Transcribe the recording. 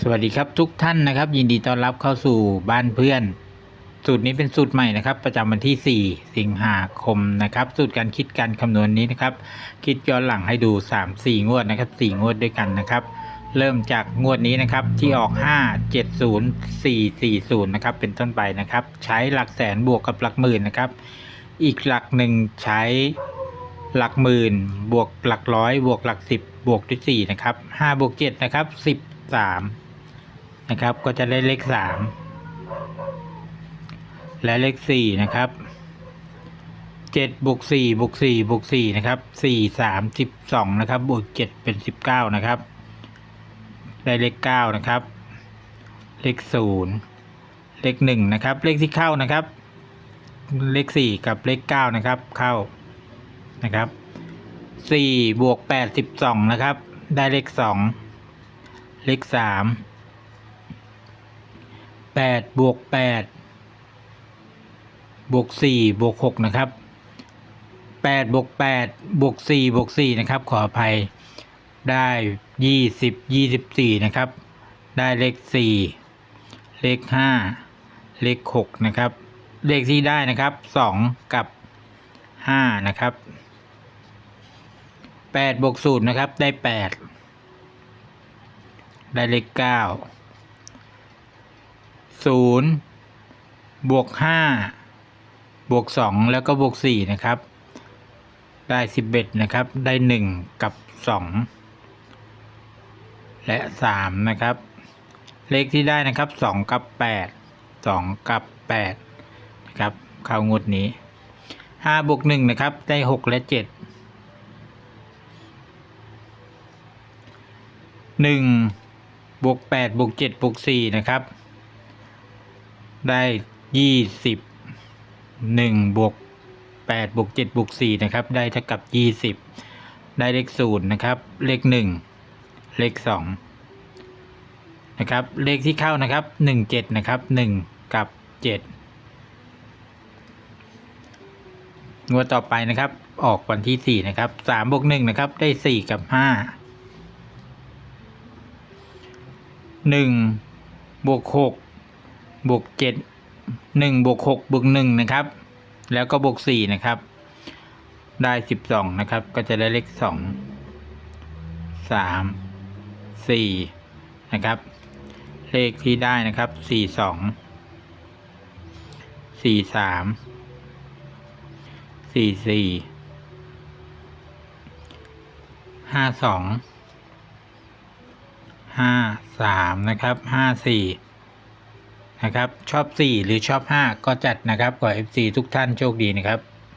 สวัสดีครับทุกท่านนะครับ ยินดีต้อนรับเข้าสู่บ้านเพื่อน สูตรนี้เป็นสูตรใหม่นะครับ ประจำวันที่ 4 สิงหาคมนะครับ สูตรการคิดการคำนวณนี้นะครับ คิดย้อนหลังให้ดู 3 4 งวดนะครับ 4 งวดด้วยกันนะครับ เริ่มจากงวดนี้นะครับที่ออก 5 70 440นะครับเป็นต้นไปนะครับ ใช้หลักแสนบวกกับหลักหมื่นนะครับ อีกหลักหนึ่งใช้หลักหมื่น บวกหลักร้อยบวกหลักสิบบวกด้วยสี่นะครับห้าบวกเจ็ดนะครับสิบสาม นะครับ ก็จะได้เลขสามและเลขสี่นะครับเจ็ดบวกสี่บวกสี่บวกสี่นะครับสี่สามสิบสองนะครับบวกเจ็ดเป็นสิบเก้านะครับ ได้เลขเก้านะครับ เลขศูนย์เลขหนึ่งนะครับ เลขที่เข้านะครับ เลขสี่กับเลขเก้านะครับ เข้านะครับสี่บวกแปดสิบสองนะครับ ได้เลขสองเลขสาม แปดบวกแปดบวกสี่บวกหกนะครับแปดบวกแปดบวกสี่บวกสี่นะครับ ขออภัยได้ยี่สิบยี่สิบสี่นะครับ ได้เลขสี่เลขห้าเลขหกนะครับ เลขที่ได้นะครับสองกับห้านะครับแปดบวกศูนย์นะครับ ได้แปดได้เลขเก้า ศูนย์บวกห้าบวกสองแล้วก็บวกสี่นะครับ ได้สิบเอ็ดนะครับ ได้หนึ่งกับสองและสามนะครับ เลขที่ได้นะครับสองกับแปดสองกับแปดนะครับเข้างวดนี้ห้าบวกหนึ่งนะครับ ได้หกและเจ็ดหนึ่งบวกแปดบวกเจ็ดบวกสี่นะครับ ได้ยี่สิบหนึ่งบวกแปดบวกเจ็ดบวกสี่นะครับ ได้เท่ากับยี่สิบได้เลขศูนย์นะครับ เลขหนึ่งเลขสองนะครับ เลขที่เข้านะครับหนึ่งเจ็ดนะครับหนึ่งกับเจ็ดงวดต่อไปนะครับ ออกวันที่สี่นะครับสามบวกหนึ่งนะครับ ได้สี่กับห้าหนึ่งบวกหก บวกเจ็ดหนึ่งบวกหกบวกหนึ่งนะครับ แล้วก็บวกสี่นะครับ ได้สิบสองนะครับ ก็จะได้เลขสองสามสี่นะครับ เลขที่ได้นะครับสี่สองสี่สามสี่สี่ห้าสองห้าสามนะครับห้าสี่ นะครับชอบสี่หรือชอบห้าก็จัดนะครับขอ FC ทุกท่านโชคดีนะครับ